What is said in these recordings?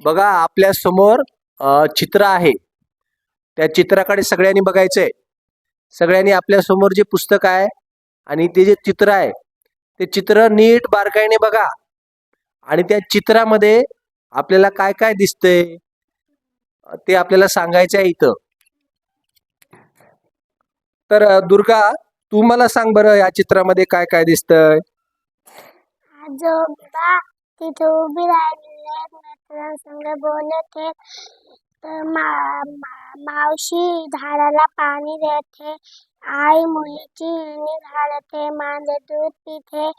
बघा आपल्यासमोर चित्र आहे. त्या चित्राकडे सगळ्यांनी बघायचंय. सगळ्यांनी आपल्यासमोर जे पुस्तक आहे आणि ते जे चित्र आहे ते चित्र नीट बारकाईने बघा. आणि त्या चित्रामध्ये आपल्याला काय काय दिसतंय ते आपल्याला सांगायचं आहे इथं. तर दुर्गा तू मला सांग बरं या चित्रामध्ये काय काय दिसतंय तिथे उभी राहिलेले आहेत. मित्रांसंग बोलत तर मा, मा, मावशी झाडाला पाणी देते. आई मुलीची इळणी घालते. मांजर दूध पिते.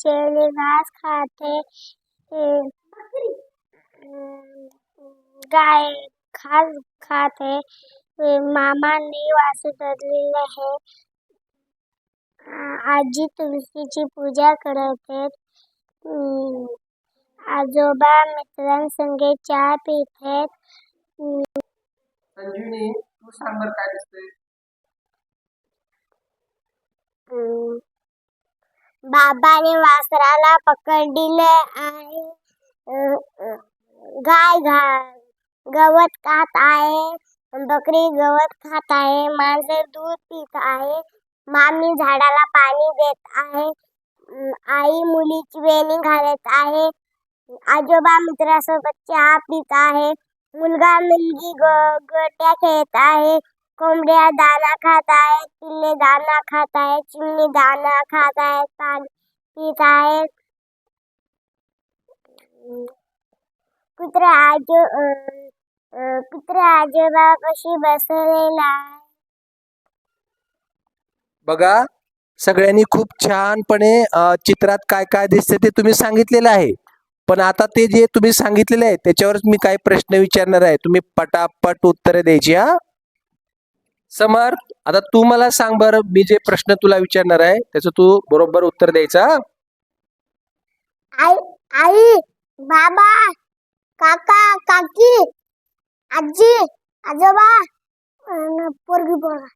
शेळी घास खाते. गाय घास खाते. मामांनी वासू धरलेले आहे. आजी तुलसीची पूजा करते. आजोबा मित्रांसंगे चहा पितात. संजीवनी तू सांग बरं काय दिसतंय? बाबाने वासराला पकडले आहे अं, अं, गाय घा गवत खात आहे. बकरी गवत खात आहे. मांजर दूध पित आहे. मामी झाडाला पाणी देत आहे. आई मुलीची वेणी घालत आहे. आजोबा मित्रासोबत चहा पित आहे. मुलगा मुलगी गोट्या खेळत आहे. कोंबड्या दाणा खात आहेत पिल्ले दाणा खात आहेत चिमणी दाणा खात आहेत पाणी पित आहेत कुत्रा आजो अं, अं, कुत्रा आजोबा कशी बसलेला आहे? बघा. सगळ्यांनी खूप छानपणे चित्रात काय काय दिसते ते तुम्ही सांगितलेलं आहे. पण आता ते जे तुम्ही सांगितलेले आहे त्याच्यावरच मी काही प्रश्न विचारणार आहे. तुम्ही पटापट उत्तरे द्यायची हा? समर्थ आता तू मला सांग बरं मी जे प्रश्न तुला विचारणार आहे त्याचं तू बरोबर उत्तर द्यायचं आई आई बाबा काका काकी आजी आजोबा पोरगी पोरगा